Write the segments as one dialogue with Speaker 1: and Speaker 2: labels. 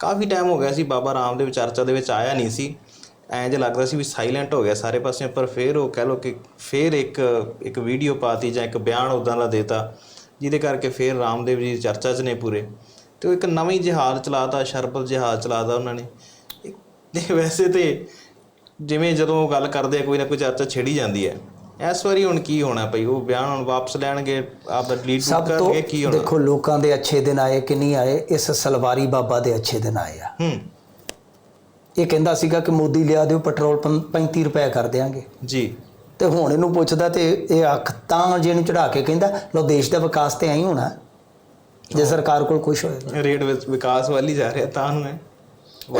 Speaker 1: ਕਾਫੀ time ਹੋ ਗਿਆ ਸੀ ਬਾਬਾ ਰਾਮਦੇਵ ਚਰਚਾ ਦੇ ਵਿੱਚ ਆਇਆ ਨਹੀਂ ਸੀ। ਐਂ ਜਿਹਾ ਲੱਗਦਾ ਸੀ ਵੀ ਸਾਇਲੈਂਟ ਹੋ ਗਿਆ ਸਾਰੇ ਪਾਸੇ ਪਰ ਫਿਰ ਉਹ ਕਹਿ ਲੋ ਕਿ ਫਿਰ ਇੱਕ ਇੱਕ ਵੀਡੀਓ ਪਾਤੀ ਜਾਂ ਇੱਕ ਬਿਆਨ ਉਦਾਂ ਦਾ ਦੇਤਾ, ਜਿਹਦੇ ਕਰਕੇ ਫਿਰ ਰਾਮਦੇਵ ਜੀ ਚਰਚਾ 'ਚ ਨੇ ਪੂਰੇ। ਤੇ ਉਹ ਇੱਕ ਨਵੀਂ ਜਿਹਾਦ ਚਲਾਤਾ ਸ਼ਰਬਲ ਜਿਹਾਦ ਚਲਾਤਾ ਉਹਨਾਂ ਨੇ। ਤੇ ਵੈਸੇ ਤੇ ਜਿਵੇਂ ਜਦੋਂ ਗੱਲ ਕਰਦੇ ਆ, ਕੋਈ ਨਾ ਕੋਈ ਚਰਚਾ ਛੇੜੀ ਜਾਂਦੀ ਹੈ। ਇਸ ਵਾਰੀ ਹੁਣ ਕੀ ਹੋਣਾ ਭਈ? ਉਹ ਬਿਆਨ ਹੁਣ ਵਾਪਸ ਲੈਣਗੇ
Speaker 2: ਸਭ ਤੋਂ
Speaker 1: ਕਰਨਗੇ ਕੀ ਹੋਣਾ?
Speaker 2: ਦੇਖੋ ਲੋਕਾਂ ਦੇ ਅੱਛੇ ਦਿਨ ਆਏ ਕਿ ਨਹੀਂ ਆਏ ਇਸ ਸਲਵਾਰੀ ਬਾਬਾ ਦੇ ਅੱਛੇ ਦਿਨ ਆਏ ਆ।
Speaker 1: ਹੂੰ।
Speaker 2: ਇਹ ਕਹਿੰਦਾ ਸੀਗਾ ਕਿ ਮੋਦੀ ਲਿਆ ਦਿਓ ਪੈਟਰੋਲ ਪੰ- 35 ਰੁਪਏ ਕਰ ਦਿਆਂਗੇ।
Speaker 1: ਜੀ।
Speaker 2: ਤੇ ਹੁਣ ਇਹਨੂੰ ਪੁੱਛਦਾ ਤੇ ਇਹ ਅੱਖ ਤਾਂ ਜਿਹਨੂੰ ਚੜਾ ਕੇ ਕਹਿੰਦਾ ਲੋ ਦੇਸ਼ ਦਾ ਵਿਕਾਸ ਤੇ ਐਂ ਹੋਣਾ। ਜੇ ਸਰਕਾਰ ਕੋਲ ਕੁਝ ਹੋਏਗਾ
Speaker 1: ਰੇਟ ਵਿੱਚ ਵਿਕਾਸ ਵੱਲ ਜਾ ਰਿਹਾ ਤਾਂ ਨੂੰ ਹੈ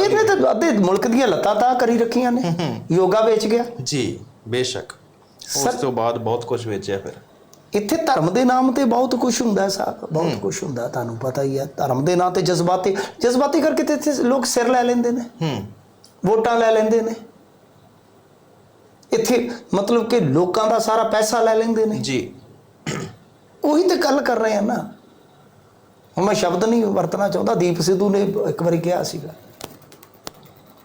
Speaker 2: ਇਹਨੇ ਤਾਂ ਅੱਧੇ ਮੁਲਕ ਦੀਆਂ ਲੱਤਾਂ ਤਾਂ ਕਰੀ ਰੱਖੀਆਂ ਨੇ। ਯੋਗਾ ਵੇਚ ਗਿਆ।
Speaker 1: ਜੀ ਬੇਸ਼ੱਕ। ਉਸ ਤੋਂ ਬਾਅਦ ਬਹੁਤ ਕੁਝ ਵੇਚਿਆ ਫਿਰ।
Speaker 2: ਇੱਥੇ ਧਰਮ ਦੇ ਨਾਮ ਤੇ ਬਹੁਤ ਕੁਝ ਹੁੰਦਾ ਹੈ ਸਾਹਿਬ ਬਹੁਤ ਕੁਝ ਹੁੰਦਾ ਤੁਹਾਨੂੰ ਪਤਾ ਹੀ ਹੈ। ਧਰਮ ਦੇ ਨਾਂ ਤੇ ਜਜ਼ਬਾਤੀ ਜਜ਼ਬਾਤੀ ਕਰਕੇ ਤੇ ਇੱਥੇ ਲੋਕ ਸਿਰ ਲੈ ਲੈਂਦੇ ਨੇ।
Speaker 1: ਹੂੰ।
Speaker 2: ਵੋਟਾਂ ਲੈ ਲੈਂਦੇ ਨੇ। ਇੱਥੇ ਮਤਲਬ ਕਿ ਲੋਕਾਂ ਦਾ ਸਾਰਾ ਪੈਸਾ ਲੈ ਲੈਂਦੇ ਨੇ।
Speaker 1: ਜੀ।
Speaker 2: ਉਹੀ ਤੇ ਗੱਲ ਕਰ ਰਹੇ ਆ ਨਾ। ਹੁਣ ਮੈਂ ਸ਼ਬਦ ਨਹੀਂ ਵਰਤਣਾ ਚਾਹੁੰਦਾ ਦੀਪ ਸਿੱਧੂ ਨੇ ਇੱਕ ਵਾਰੀ ਕਿਹਾ ਸੀਗਾ।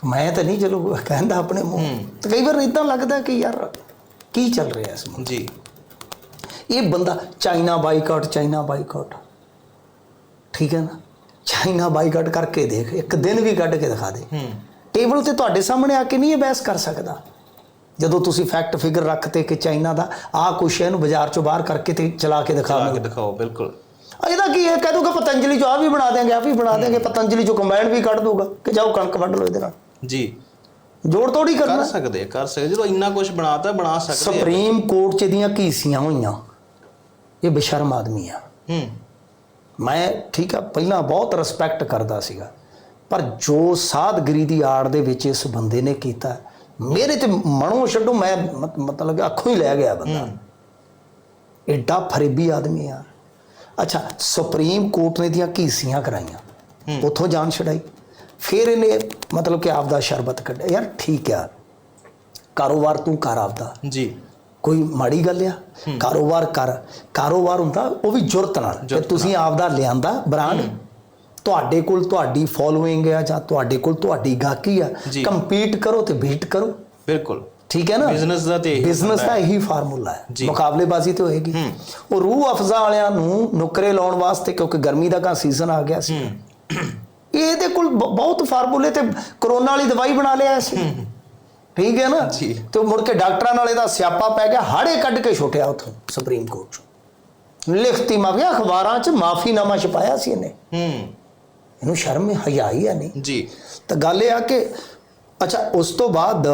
Speaker 2: ਮੈਂ ਤਾਂ ਨਹੀਂ ਚਲੋ ਕਹਿੰਦਾ ਆਪਣੇ ਮੂੰਹ। ਤੇ ਕਈ ਵਾਰ ਇਦਾਂ ਲੱਗਦਾ ਕਿ ਯਾਰ ਕੀ ਚੱਲ ਰਿਹਾ ਇਸ ਮੁਲਕ
Speaker 1: ਜੀ।
Speaker 2: ਇਹ ਬੰਦਾ ਚਾਈਨਾ ਬਾਈਕਾਟ ਚਾਈਨਾ ਬਾਈਕਾਟ। ਠੀਕ ਹੈ ਨਾ? ਚਾਈਨਾ ਬਾਈਕਾਟ ਕਰਕੇ ਦੇਖ ਇੱਕ ਦਿਨ ਵੀ ਕੱਢ ਕੇ ਦਿਖਾ ਦੇ।
Speaker 1: ਹੂੰ।
Speaker 2: ਟੇਬਲ ਤੇ ਤੁਹਾਡੇ ਸਾਹਮਣੇ ਆ ਕੇ ਨਹੀਂ ਇਹ ਬਹਿਸ ਕਰ ਸਕਦਾ। ਜਦੋਂ ਤੁਸੀਂ ਫੈਕਟ ਫਿਗਰ ਰੱਖਤੇ ਕਿ ਚਾਈਨਾ ਦਾ ਆਹ ਕੁਛ ਇਹਨੂੰ ਬਾਜ਼ਾਰ ਚੋਂ ਬਾਹਰ ਕਰਕੇ ਤੇ ਚਲਾ ਕੇ ਦਿਖਾ
Speaker 1: ਲਾ ਕੇ ਦਿਖਾਓ ਬਿਲਕੁਲ।
Speaker 2: ਇਹਦਾ ਕੀ ਹੈ? ਕਹਿ ਦੂਗਾ ਪਤੰਜਲੀ ਚੋਂ ਆ ਵੀ ਬਣਾ ਦੇਾਂਗੇ ਆ ਵੀ ਬਣਾ ਦੇਾਂਗੇ ਪਤੰਜਲੀ ਚੋਂ ਕੰਬਾਈਨ ਵੀ ਕੱਢ ਦੂਗਾ ਕਿ ਜਾਓ ਕਣਕ ਵੱਢ ਲਓ ਇਹਦੇ ਨਾਲ।
Speaker 1: ਜੀ।
Speaker 2: ਜੋੜ ਤੋੜੀ
Speaker 1: ਕਰ
Speaker 2: ਕਰਨਾ।
Speaker 1: ਸਕਦੇ ਆ, ਕਰ ਸਕਦੇ ਜਦੋਂ ਇੰਨਾ ਕੁਝ ਬਣਾਤਾ ਬਣਾ ਸਕਦੇ ਆ।
Speaker 2: ਸੁਪਰੀਮ ਕੋਰਟ ਚ ਇਹਦੀਆਂ ਘੀਸੀਆਂ ਹੋਈਆਂ। ਇਹ ਬੇਸ਼ਰਮ ਆਦਮੀ ਆ।
Speaker 1: ਹੂੰ।
Speaker 2: ਮੈਂ ਠੀਕ ਆ ਪਹਿਲਾਂ ਬਹੁਤ ਰਿਸਪੈਕਟ ਕਰਦਾ ਸੀਗਾ। ਪਰ ਜੋ ਸਾਧਗਰੀ ਦੀ ਆੜ ਦੇ ਵਿੱਚ ਇਸ ਬੰਦੇ ਨੇ ਕੀਤਾ ਮੇਰੇ ਤੇ ਮਨੋਂ ਛੱਡੋ ਮੈਂ ਮਤ- ਮਤਲਬ ਕਿ ਅੱਖੋਂ ਹੀ ਲੈ ਗਿਆ ਬੰਦਾ। ਐਡਾ ਫਰੇਬੀ ਆਦਮੀ ਆ। ਅੱਛਾ ਸੁਪਰੀਮ ਕੋਰਟ ਨੇ ਦੀਆਂ ਘੀਸੀਆਂ ਕਰਾਈਆਂ। ਉੱਥੋਂ ਜਾਨ ਛਡਾਈ। ਫਿਰ ਇਹਨੇ ਮਤਲਬ ਕਿ ਆਪਦਾ ਸ਼ਰਬਤ ਕੱਢਿਆ ਯਾਰ ਠੀਕ ਆ। ਕਾਰੋਬਾਰ ਤੂੰ ਕਰ ਆਪਦਾ।
Speaker 1: ਜੀ।
Speaker 2: ਕੋਈ ਮਾੜੀ ਗੱਲ ਆ? ਕਾਰੋਬਾਰ ਕਰ। ਕਾਰੋਬਾਰ ਹੁੰਦਾ ਉਹ ਵੀ ਜੁਰਤ ਨਾਲ। ਤੇ ਤੁਸੀਂ ਆਪਦਾ ਲਿਆਂਦਾ ਬ੍ਰਾਂਡ। ਤੁਹਾਡੇ ਕੋਲ ਤੁਹਾਡੀ ਫੋਲੋਇੰਗ ਆ ਜਾਂ ਤੁਹਾਡੇ ਕੋਲ ਤੁਹਾਡੀ ਗਾਹਕੀ ਆ। ਕੰਪੀਟ ਕਰੋ ਤੇ ਬੀਟ ਕਰੋ।
Speaker 1: ਬਿਲਕੁਲ।
Speaker 2: ਠੀਕ ਹੈ ਨਾ?
Speaker 1: ਬਿਜ਼ਨਸ ਦਾ ਤੇ
Speaker 2: ਬਿਜ਼ਨਸ ਦਾ ਇਹੀ ਫਾਰਮੂਲਾ ਹੈ। ਮੁਕਾਬਲੇਬਾਜ਼ੀ ਤੇ ਹੋਏਗੀ। ਉਹ ਰੂਹ ਅਫਜ਼ਾ ਵਾਲਿਆਂ ਨੂੰ ਨੁਕਰੇ ਲਾਉਣ ਵਾਸਤੇ ਕਿਉਂਕਿ ਗਰਮੀ ਦਾ ਕਾ ਸੀਜ਼ਨ ਆ ਗਿਆ ਸੀ। ਇਹਦੇ ਕੋਲ ਬਹੁਤ ਫਾਰਮੂਲੇ ਤੇ ਕਰੋਨਾ ਵਾਲੀ ਦਵਾਈ ਬਣਾ ਲਿਆ ਸੀ ਠੀਕ ਹੈ ਨਾ?
Speaker 1: ਜੀ।
Speaker 2: ਤੇ ਮੁੜ ਕੇ ਡਾਕਟਰਾਂ ਨਾਲ ਇਹਦਾ ਸਿਆਪਾ ਪੈ ਗਿਆ ਹਾੜੇ ਕੱਢ ਕੇ ਛੁੱਟਿਆ ਉਥੋਂ ਸੁਪਰੀਮ ਕੋਰਟ ਚੋਂ। ਲਿਖਤੀ ਮਾਫੀਆ ਅਖਬਾਰਾਂ 'ਚ ਮਾਫੀਨਾਮਾ ਛਪਾਇਆ ਸੀ ਇਹਨੇ।
Speaker 1: ਹੂੰ।
Speaker 2: ਇਹਨੂੰ ਸ਼ਰਮ ਹਯਾ ਹੀ ਆ ਨਹੀਂ?
Speaker 1: ਜੀ।
Speaker 2: ਤਾਂ ਗੱਲ ਇਹ ਆ ਕਿ ਅੱਛਾ ਉਸ ਤੋਂ ਬਾਅਦ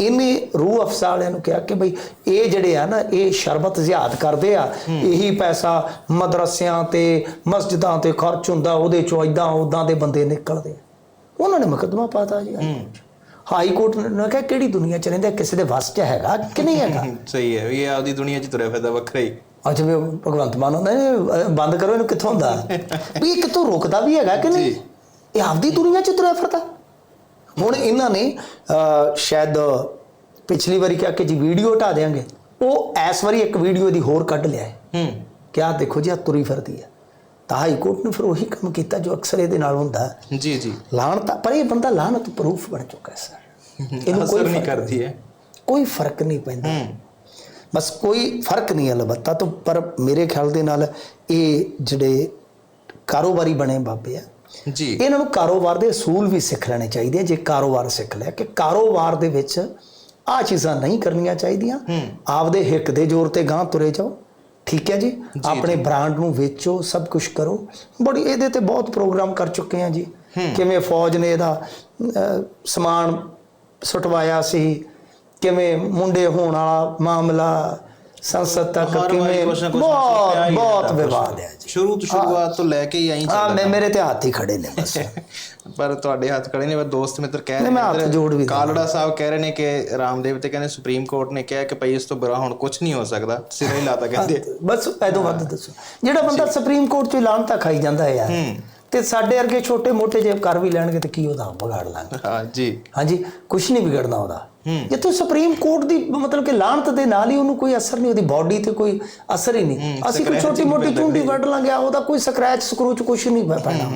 Speaker 2: ਇਹਨੇ ਰੂਹ ਅਫਸਾ ਵਾਲਿਆਂ ਨੂੰ ਕਿਹਾ ਕਿ ਭਈ ਇਹ ਜਿਹੜੇ ਆ ਨਾ ਇਹ ਸ਼ਰਬਤ ਜ਼ਿਆਦ ਕਰਦੇ ਆ। ਇਹੀ ਪੈਸਾ ਮਦਰਸਿਆਂ ਤੇ ਮਸਜਿਦਾਂ ਤੇ ਖਰਚ ਹੁੰਦਾ ਉਹਦੇ ਚੋਂ ਇਦਾਂ ਉਦਾਂ ਦੇ ਬੰਦੇ ਨਿਕਲਦੇ। ਉਹਨਾਂ ਨੇ ਮੁਕੱਦਮਾ ਪਾਤਾ ਜੀ। ਹਾਈ ਕੋਰਟ ਨੇ ਕਿਹਾ ਕਿਹੜੀ ਦੁਨੀਆ ਚ ਰਹਿੰਦਾ ਕਿਸੇ ਦੇ ਵੱਸ ਚ ਹੈਗਾ ਕਿ ਨਹੀਂ ਹੈਗਾ?
Speaker 1: ਸਹੀ ਹੈ। ਇਹ ਆਪਦੀ ਦੁਨੀਆ 'ਚ ਤੁਰਿਆ ਫਿਰਦਾ ਵੱਖਰਾ ਹੀ।
Speaker 2: ਅੱਜ ਵੀ ਭਗਵੰਤ ਮਾਨ ਹੁੰਦਾ ਬੰਦ ਕਰੋ ਇਹਨੂੰ ਕਿੱਥੋਂ ਹੁੰਦਾ ਵੀ ਇਹ ਕਿੱਥੋਂ ਰੁਕਦਾ ਵੀ ਹੈਗਾ ਕਿ ਨਹੀਂ? ਇਹ ਆਪਦੀ ਦੁਨੀਆ ਚ ਤੁਰਿਆ ਫਿਰਦਾ। ਹੁਣ ਇਹਨਾਂ ਨੇ ਸ਼ਾਇਦ ਪਿਛਲੀ ਵਾਰੀ ਕਿਹਾ ਕਿ ਜੀ ਵੀਡੀਓ ਹਟਾ ਦੇਾਂਗੇ ਉਹ ਇਸ ਵਾਰੀ ਇੱਕ ਵੀਡੀਓ ਦੀ ਹੋਰ ਕੱਢ ਲਿਆ ਹੈ।
Speaker 1: ਹੂੰ।
Speaker 2: ਕਿ ਆਹ ਦੇਖੋ ਜੀ ਆ ਤੁਰੀ ਫਿਰਦੀ ਹੈ। ਤਾਂ ਹਾਈ ਕੋਰਟ ਨੇ ਫਿਰ ਉਹੀ ਕੰਮ ਕੀਤਾ ਜੋ ਅਕਸਰ ਇਹਦੇ ਨਾਲ ਹੁੰਦਾ।
Speaker 1: ਜੀ ਜੀ।
Speaker 2: ਲਾਹਣਤ ਪਰ ਇਹ ਬੰਦਾ ਲਾਹਨਤ ਪ੍ਰੂਫ ਬਣ ਚੁੱਕਾ ਹੈ ਸਰ। ਇਹਨੂੰ ਕੋਈ
Speaker 1: ਨਹੀਂ ਕਰਦੀ ਹੈ।
Speaker 2: ਕੋਈ ਫ਼ਰਕ ਨਹੀਂ ਪੈਂਦਾ।
Speaker 1: ਹੂੰ।
Speaker 2: ਬਸ ਕੋਈ ਫ਼ਰਕ ਨਹੀਂ ਹੈ ਅਲਬત્ਤਾ ਤੋਂ ਪਰ ਮੇਰੇ ਖਿਆਲ ਦੇ ਨਾਲ ਇਹ ਜਿਹੜੇ ਕਾਰੋਬਾਰੀ ਬਣੇ ਬਾਬੇ ਆ
Speaker 1: ਜੀ।
Speaker 2: ਇਹਨਾਂ ਨੂੰ ਕਾਰੋਬਾਰ ਦੇ ਅਸੂਲ ਵੀ ਸਿੱਖ ਲੈਣੇ ਚਾਹੀਦੇ ਆ। ਜੇ ਕਾਰੋਬਾਰ ਸਿੱਖ ਲਿਆ ਕਿ ਕਾਰੋਬਾਰ ਦੇ ਵਿੱਚ ਆ ਚੀਜ਼ਾਂ ਨਹੀਂ ਕਰਨੀਆਂ ਚਾਹੀਦੀਆਂ ਆਪਦੇ ਹਿੱਕ ਦੇ ਜ਼ੋਰ ਤੇ ਗਾਂ ਤੁਰੇ ਜਾਓ। ਠੀਕ ਹੈ ਜੀ? ਆਪਣੇ ਬ੍ਰਾਂਡ ਨੂੰ ਵੇਚੋ ਸਭ ਕੁਝ ਕਰੋ। ਬੜੀ ਇਹਦੇ ਤੇ ਬਹੁਤ ਪ੍ਰੋਗਰਾਮ ਕਰ ਚੁੱਕੇ ਆ ਜੀ। ਕਿਵੇਂ ਫੌਜ ਨੇ ਇਹਦਾ ਸਮਾਨ ਸੁਟਵਾਇਆ ਸੀ ਕਿਵੇਂ ਮੁੰਡੇ ਹੋਣ ਵਾਲਾ ਮਾਮਲਾ ਸੰਸਦ ਤੱਕ ਕਿਵੇਂ?
Speaker 1: ਨਾ
Speaker 2: ਬਹੁਤ
Speaker 1: ਹੀ
Speaker 2: ਬਹੁਤ। ਵਿਵਾਦ ਹੈ ਜੀ।
Speaker 1: ਸ਼ੁਰੂ ਤੋਂ ਸ਼ੁਰੂਆਤ ਤੋਂ ਲੈ ਕੇ ਹੀ ਆਈ ਚੱਲਦਾ
Speaker 2: ਮੈਂ ਮੇਰੇ ਤੇ ਹੱਥ ਹੀ ਖੜੇ ਨੇ ਬਸ।
Speaker 1: ਪਰ ਤੁਹਾਡੇ ਹੱਥ ਖੜੇ ਨੇ ਪਰ ਦੋਸਤ ਮਿੱਤਰ ਕਹਿ
Speaker 2: ਨਹੀਂ, ਮੈਂ ਹੱਥ ਜੋੜ ਵੀ।
Speaker 1: ਕਾਲੜਾ ਸਾਹਿਬ ਕਹਿ ਰਹੇ ਨੇ ਕਿ ਰਾਮਦੇਵ ਤੇ ਕਹਿੰਦੇ ਸੁਪਰੀਮ ਕੋਰਟ ਨੇ ਕਿਹਾ ਕਿ ਭਈ ਇਸ ਤੋਂ ਬੁਰਾ ਹੁਣ ਕੁਝ ਨਹੀਂ ਹੋ ਸਕਦਾ। ਸਿਰੇ ਹੀ ਲਾਤਾ ਕਹਿੰਦੇ।
Speaker 2: ਬਸ ਐਦੋਂ ਵੱਧ ਦੱਸੋ। ਜਿਹੜਾ ਬੰਦਾ ਸੁਪਰੀਮ ਕੋਰਟ ਚ ਲਾਣ ਤਾਂ ਖਾਈ ਜਾਂਦਾ ਹੈ ਯਾਰ। ਤੇ ਸਾਡੇ ਵਰਗੇ ਛੋਟੇ ਮੋਟੇ ਜੇ ਕਰ ਵੀ ਲੈਣਗੇ ਤੇ ਕੀ ਉਹਦਾ ਵਿਗਾੜ ਲਾਂਗੇ?
Speaker 1: ਹਾਂ ਜੀ।
Speaker 2: ਹਾਂਜੀ ਕੁਝ ਨਹੀਂ ਵਿਗੜਨਾ ਉਹਦਾ। ਜਿੱਥੇ ਸੁਪਰੀਮ ਕੋਰਟ ਦੀ ਮਤਲਬ ਕਿ ਲਾਂਤ ਦੇ ਨਾਲ ਹੀ ਉਹਨੂੰ ਕੋਈ ਅਸਰ ਨਹੀਂ ਉਹਦੀ ਬਾਡੀ ਤੇ ਕੋਈ ਅਸਰ ਹੀ ਨਹੀਂ। ਅਸੀਂ ਕੋਈ ਛੋਟੀ ਮੋਟੀ ਚੁੰਡੀ ਵੱਢ ਲਾਂਗੇ ਉਹਦਾ ਕੋਈ ਸਕ੍ਰੈਚ ਸਕਰੂਚ ਕੁਝ ਨਹੀਂ ਪੈਣਾ।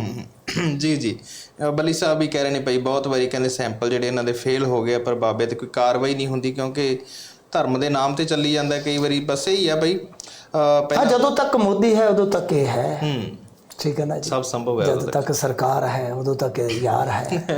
Speaker 1: ਜੀ ਜੀ। ਬਲੀ ਸਾਹਿਬ ਵੀ ਕਹਿ ਰਹੇ ਨੇ ਭਾਈ ਬਹੁਤ ਵਾਰੀ ਕਹਿੰਦੇ ਸੈਂਪਲ ਜਿਹੜੇ ਇਹਨਾਂ ਦੇ ਫੇਲ ਹੋ ਗਏ ਪਰ ਬਾਬੇ ਤੇ ਕੋਈ ਕਾਰਵਾਈ ਨਹੀਂ ਹੁੰਦੀ ਕਿਉਂਕਿ ਧਰਮ ਦੇ ਨਾਮ ਤੇ ਚੱਲੀ ਜਾਂਦਾ ਕਈ ਵਾਰੀ ਬਸ ਇਹੀ ਆ ਭਾਈ
Speaker 2: ਜਦੋਂ ਤੱਕ ਮੋਦੀ ਹੈ ਉਦੋਂ ਤੱਕ ਇਹ ਹੈ।
Speaker 1: ਹੂੰ।
Speaker 2: ਠੀਕ ਹੈ ਨਾ ਜੀ।
Speaker 1: ਸਭ ਸੰਭਵ ਹੈ
Speaker 2: ਜਦ ਤੱਕ। ਸਰਕਾਰ ਹੈ ਉਦੋਂ ਤੱਕ ਯਾਰ ਹੈ।